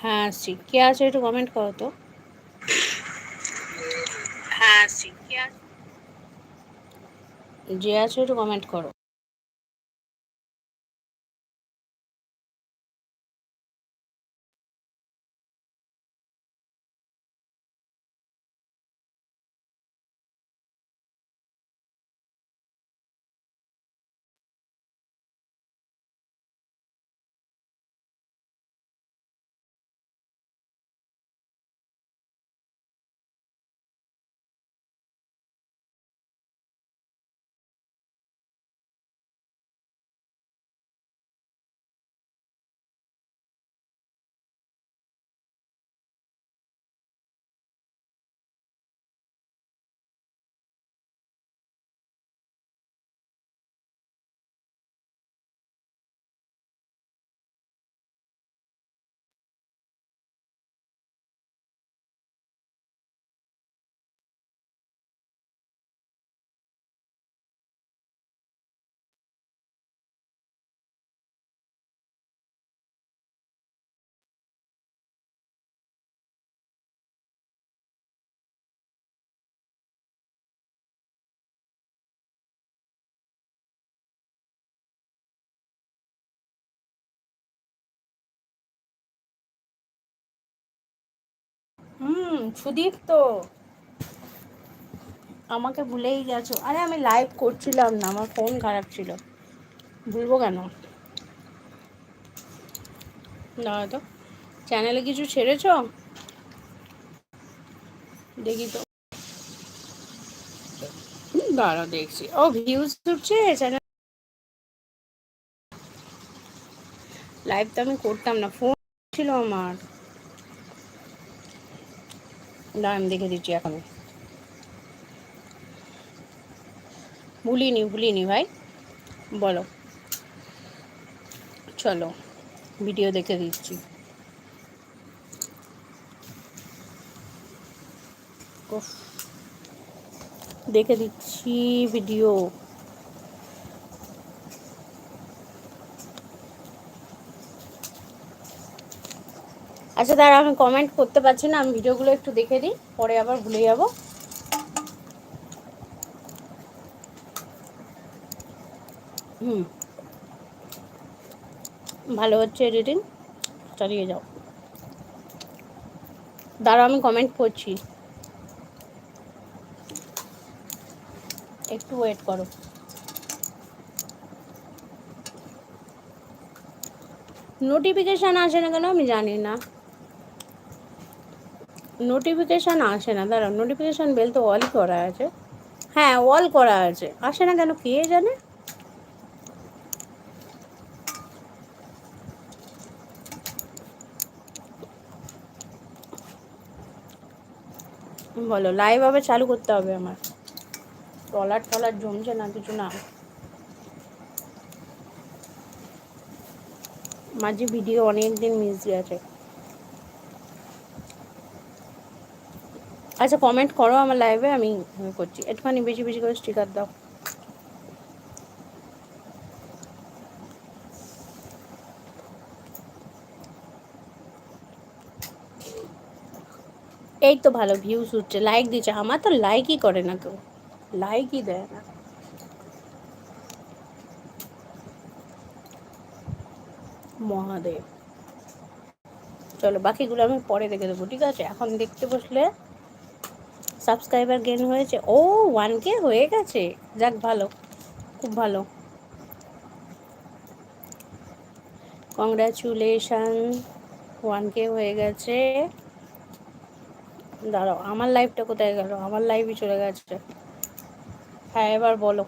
হ্যাঁ আসছি কে আছে একটু কমেন্ট করো তো। হ্যাঁ আসছি কে আছে? যে আছে একটু কমেন্ট করো। হুম, সুদীপ তো। আমাকে ভুলেই গেছো। আরে, আমি লাইভ করছিলাম না, আমার ফোন খারাপ ছিল। ভুলবো কেন? না, তো। চ্যানেলে কিছু ছেড়েছ? দেখি তো। দাঁড়া, দেখছি। ও ভিউজ উঠছে চ্যানেল লাইভ তো আমি করতাম না ফোন ছিল আমার। না দেখে দিচ্ছি এখন ভুলিনি ভুলিনি ভাই। বলো। চলো ভিডিও দেখে দিচ্ছি। দেখে দিচ্ছি ভিডিও আচ্ছা দাঁড়া আমি কমেন্ট করতে পারছি না, আমি ভিডিওগুলো একটু দেখে দিই, পরে আবার ভুলে যাব। হুম। ভালো হচ্ছে এডিটিং চালিয়ে যাও। দাঁড়াও, আমি কমেন্ট করছি। একটু ওয়েট করো। নোটিফিকেশান আসে না কেন আমি জানি না। নোটিফিকেশান আসে না। দাঁড়াও নোটিফিকেশান বেল তো অল করা আছে। হ্যাঁ অল করা আছে। আসে না কেন, কে জানে? বলো লাইভ আবার চালু করতে হবে আমার। টলার টলার জমছে না, কিছু না। মাঝে ভিডিও অনেক দিন মিস গেছে। আচ্ছা কমেন্ট করো আমার লাইভে আমি করছি। একটুখানি বেশি বেশি করে স্টিকার দাও। এই তো ভালো ভিউজ উঠছে। লাইক দিচ্ছে। আমার তো লাইকই করে না কেউ। লাইকই দেয় না। মহাদেব। চলো, বাকিগুলো আমি পরে দেখে দেবো, ঠিক আছে? এখন দেখতে বসলে সাবস্ক্রাইবার গেন হয়েছে। ও ওয়ান কে হয়ে গেছে। যাক, ভালো। খুব ভালো। কংগ্রাচুলেশন ওয়ান কে হয়ে গেছে। দাঁড়াও, আমার লাইফটা কোথায় গেল? আমার লাইফই চলে গেছে। হ্যাঁ এবার বলো।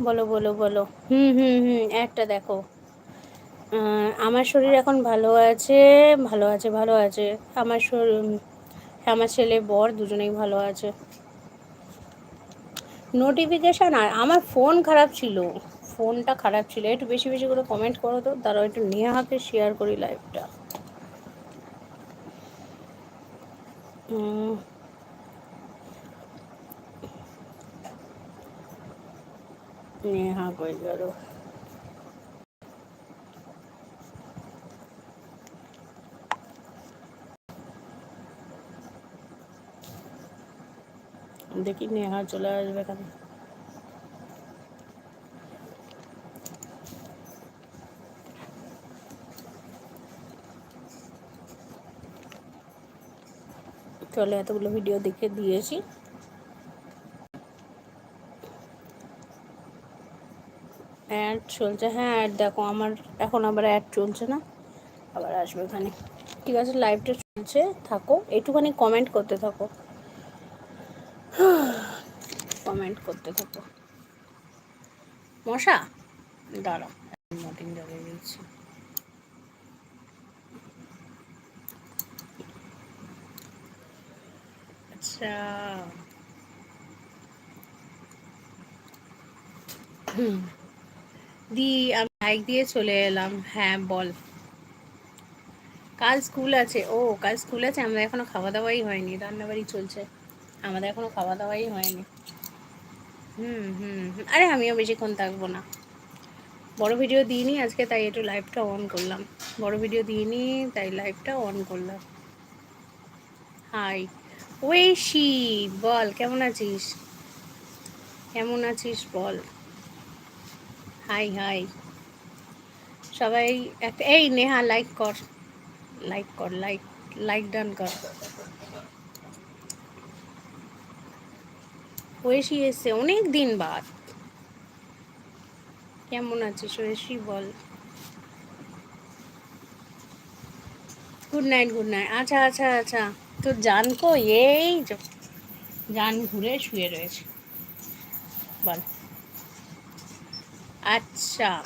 বলো বলো বলো। হুম হুম হুম, একটা দেখো। আমার শরীর এখন ভালো আছে ভালো আছে ভালো আছে। আমার শরীর আমার ছেলে বর দুজনেই ভালো আছে। নোটিফিকেশান আর, আমার ফোন খারাপ ছিল। ফোনটা খারাপ ছিল। একটু বেশি বেশি করে কমেন্ট করো তো তারা একটু হাতে শেয়ার করি লাইভটা নেহা কই গেল? দেখি নেহা চলে আসবে এখানে। চলে এতগুলো ভিডিও দেখে দিয়েছি। অ্যাড চলছে হ্যাঁ অ্যাড দেখো, আমার এখন আবার অ্যাড চলছে না, আবার আসবে ওখানে। ঠিক আছে লাইভটা চলছে, থাকো, একটুখানি কমেন্ট করতে থাকো। কমেন্ট করতে থাকো। মশা? দাঁড়াও মটিন জ্বালিয়ে দিচ্ছি। আচ্ছা। দি, আমি বাইক দিয়ে চলে এলাম। হ্যাঁ বল। কাল স্কুল আছে। ও, কাল স্কুল আছে। আমাদের এখনও খাওয়া দাওয়াই হয়নি। রান্নাবাড়ি চলছে। আমাদের এখনও খাওয়া দাওয়াই হয়নি। হুম হুম। আরে আমিও বেশিক্ষণ থাকব না। বড় ভিডিও দিইনি আজকে, তাই একটু লাইভটা অন করলাম। বড় ভিডিও দিইনি, তাই লাইভটা অন করলাম। হাই ওয়েশি, বল, কেমন আছিস? কেমন আছিস, বল? হাই হাই সবাই একটা এই নেহা লাইক কর। লাইক কর লাইক লাইক ডান কর। ঐশী এসছে, অনেক দিন বাদ। কেমন আছিস ঐশী, বল। গুড নাইট গুড নাইট আচ্ছা আচ্ছা আচ্ছা। তো জান কো? এই জান ঘুরে শুয়ে রয়েছে। বল। আচ্ছা।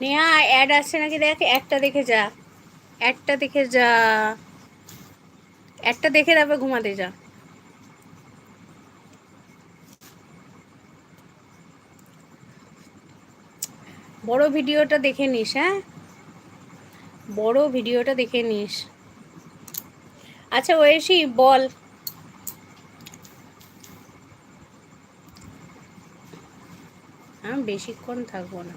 নেহা অ্যাড আসছে নাকি? দেখ, একটা দেখে যা। একটা দেখে যা। একটা দেখে তারপর ঘুমাতে যা। বড় ভিডিওটা দেখে নিস হ্যাঁ? বড় ভিডিওটা দেখে নিস। আচ্ছা ওয়েশি, বল। আমি বেশিক্ষণ থাকব না।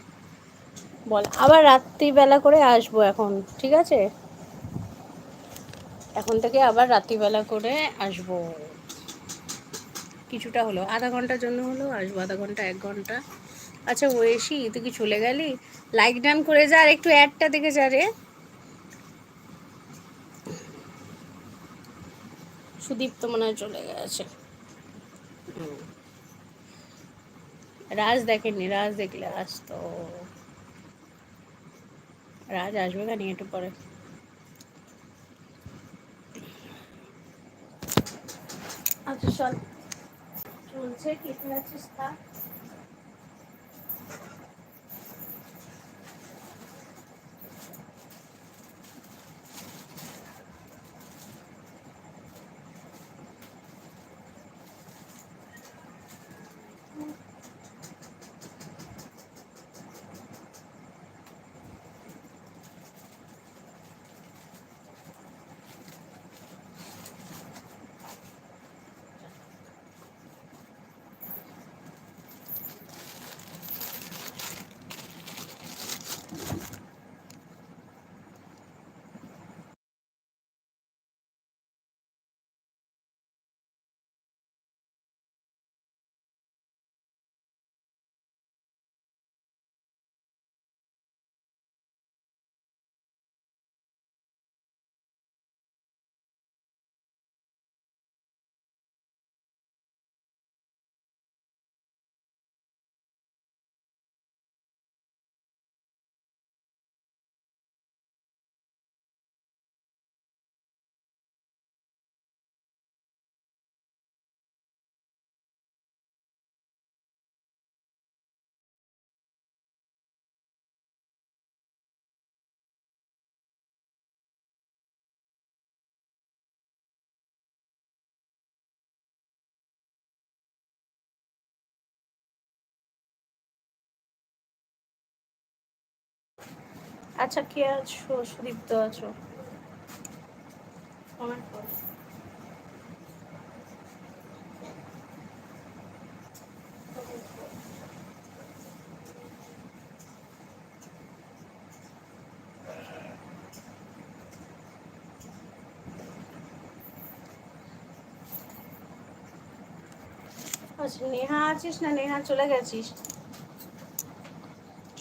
বল, আবার রাত্রিবেলা করে আসব এখন, ঠিক আছে? এখন থেকে আবার রাত্রিবেলা করে আসব। কিছুটা হলো আধা ঘণ্টার জন্য হলো আসব, আধা ঘণ্টা, এক ঘণ্টা। আচ্ছা ওয়েশি, তুই কি চলে গেলি? লাইক ডান করে যা আর একটু অ্যাডটা দেখে যা রে। সুদীপ তো মনে হয় চলে গেছে। রাজ দেখেননি, রাজ দেখলে রাজ তো। রাজ আসবে খানি একটু পরে? আচ্ছা চল। চলছে কেটে আছিস তা? আচ্ছা কে আছো? সুদীপ্ত আছো। আছে নেহা আছিস না? নেহা চলে গেছিস।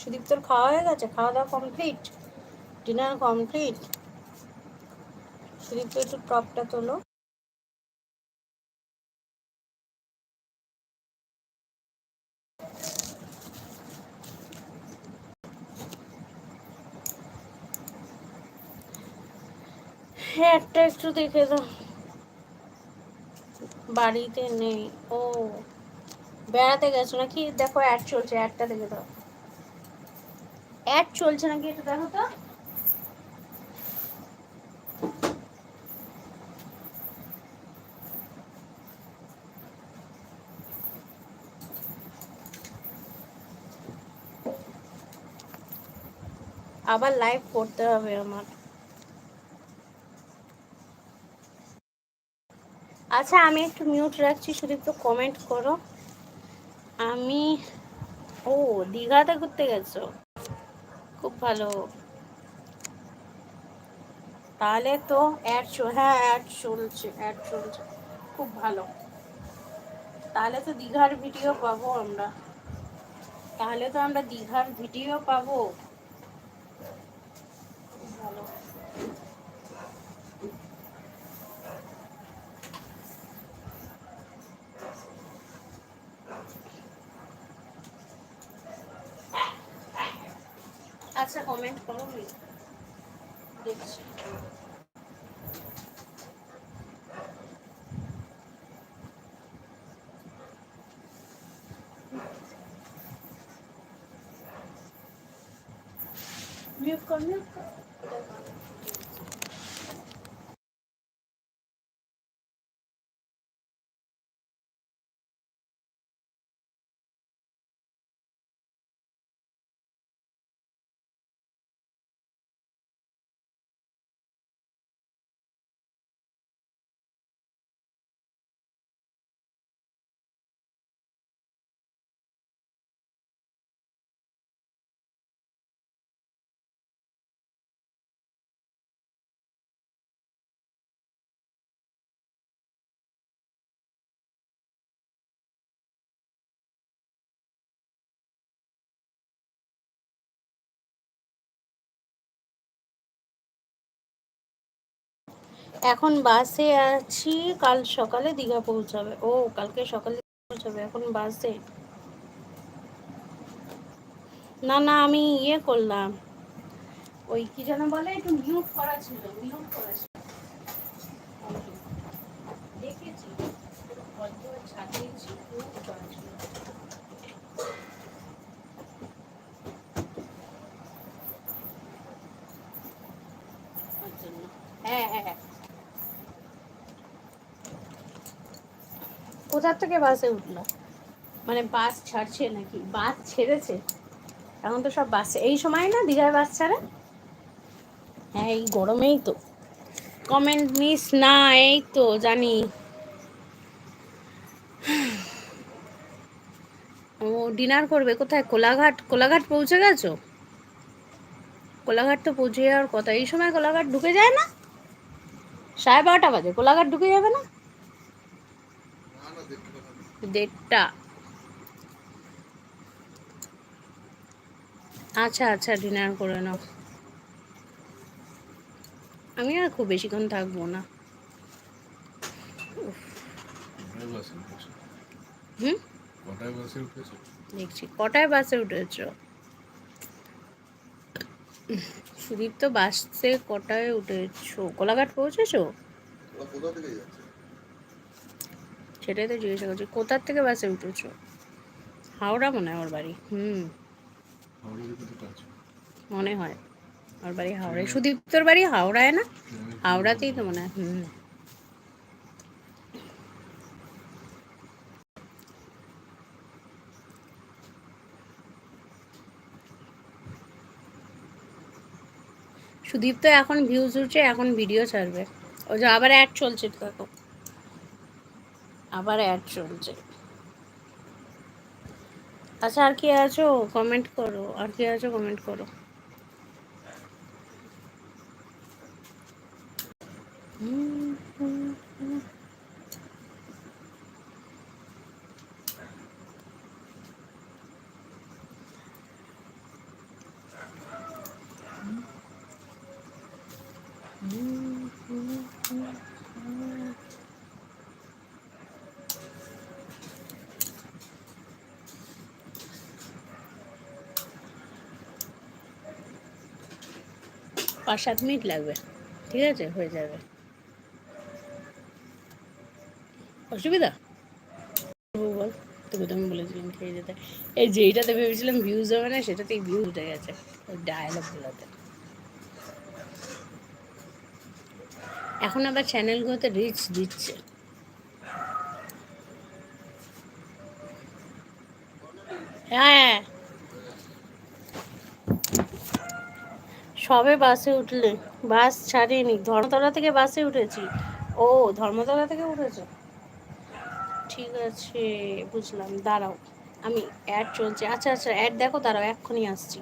সুদীপ, তোর খাওয়া হয়ে গেছে? খাওয়া দাওয়া কমপ্লিট ডিনার কমপ্লিট সুদীপ তো একটু টপটা তোলো। হ্যাঁ একটা একটু দেখে দাও। বাড়িতে নেই। ও, বেড়াতে গেছো নাকি? দেখো অ্যাড চলছে অ্যাডটা দেখে দাও। অ্যাড চলছে নাকি একটু দেখো তো। আবার লাইভ করতে হবে আমার। আচ্ছা আমি একটু মিউট রাখছি, শুধু একটু কমেন্ট করো। আমি, ও, দীঘাতে ঘুরতে গেছো? খুব ভালো। তাহলে তো অ্যাড হ্যাঁ অ্যাড চলছে অ্যাড চলছে খুব ভালো। তাহলে তো দীঘার ভিডিও পাবো আমরা। তাহলে তো আমরা দীঘার ভিডিও পাবো খুব ভালো করো please। দেখছি মিউট কর মিউট কর এখন বাসে আছি, কাল সকালে দীঘা পৌঁছাবে। ও, কালকে সকালে পৌঁছাবে, এখন বাসে। না না, আমি ইয়ে করলাম। ওই কি যেন বলে, একটু মিউট করা ছিল মিউট করা ছিল। মিউট করা ছিল। হ্যাঁ হ্যাঁ হ্যাঁ। কোথার থেকে বাসে উঠল? মানে বাস ছাড়ছে নাকি? বাস ছেড়েছে? এখন তো সব বাসে। এই সময় না দীঘায় বাস ছাড়ে? হ্যাঁ এই গরমেই তো। কমেন্ট মিস না, এই তো, জানি। ও ডিনার করবে কোথায়? কোলাঘাট? কোলাঘাট পৌঁছে গেছো? কোলাঘাট তো পৌঁছে যাওয়ার কথা। এই সময় কোলাঘাট ঢুকে যায় না? সাড়ে বারোটা বাজে। কোলাঘাট ঢুকে যাবে না? দেড়টা। আচ্ছা আচ্ছা ডিনার করে নাও। আমি আর খুব বেশিক্ষণ থাকব না। কটায় হুম? কটায় বাসে উঠেছো? দেখছি কটায় বাসে উঠেছ? সুদীপ তো বাসে কটায় উঠেছো? কোলাঘাট পৌঁছেছো? কোথা থেকে যাচ্ছে? সেটাই তো জিজ্ঞাসা করছি। কোথার থেকে বাসে উঠেছো? হাওড়া মনে হয় ওর বাড়ি। হুম। মনে হয়। ওর বাড়ি হাওড়ায়। সুদীপ তোর বাড়ি হাওড়ায় না? হাওড়াতেই তো মনে হয়। হুম। সুদীপ তো এখন ভিউজ উঠছে, এখন ভিডিও ছাড়বে। ওই যে আবার অ্যাড চলছে তো দেখো। আবার অ্যাড চলছে। আচ্ছা আর কি আছো? কমেন্ট করো আর কি আছো? কমেন্ট করো হুম, হুম, হুম। পাঁচ সাত মিনিট লাগবে। ঠিক আছে? হয়ে যাবে। অসুবিধা? বল তোকে তো আমি বলেছিলাম খেয়ে যেতে। এই যেইটাতে ভেবেছিলাম ভিউজ হবে না, সেটাতেই ভিউজ উঠে গেছে ওই ডায়লগগুলোতে এখন আবার চ্যানেলগুলোতে রিচ দিচ্ছে। হ্যাঁ। সবে বাসে উঠলে, বাস ছাড়িনি, ধর্মতলা থেকে বাসে উঠেছি। ও, ধর্মতলা থেকে উঠেছো? ঠিক আছে, বুঝলাম, দাঁড়াও, আমি অ্যাড চলছে। আচ্ছা আচ্ছা অ্যাড দেখো, দাঁড়াও, এক্ষুনি আসছি।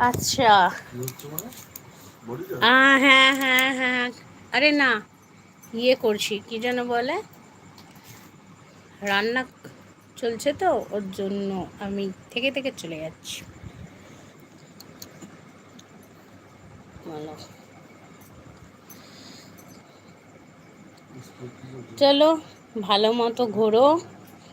আচ্ছা। মানে? হ্যাঁ হ্যাঁ হ্যাঁ আরে না ইয়ে করছি কি যেন বলে? রান্না চলছে তো ওর জন্য আমি থেকে থেকে চলে যাচ্ছি। বলো। চলো ভালো মতো ঘোরো।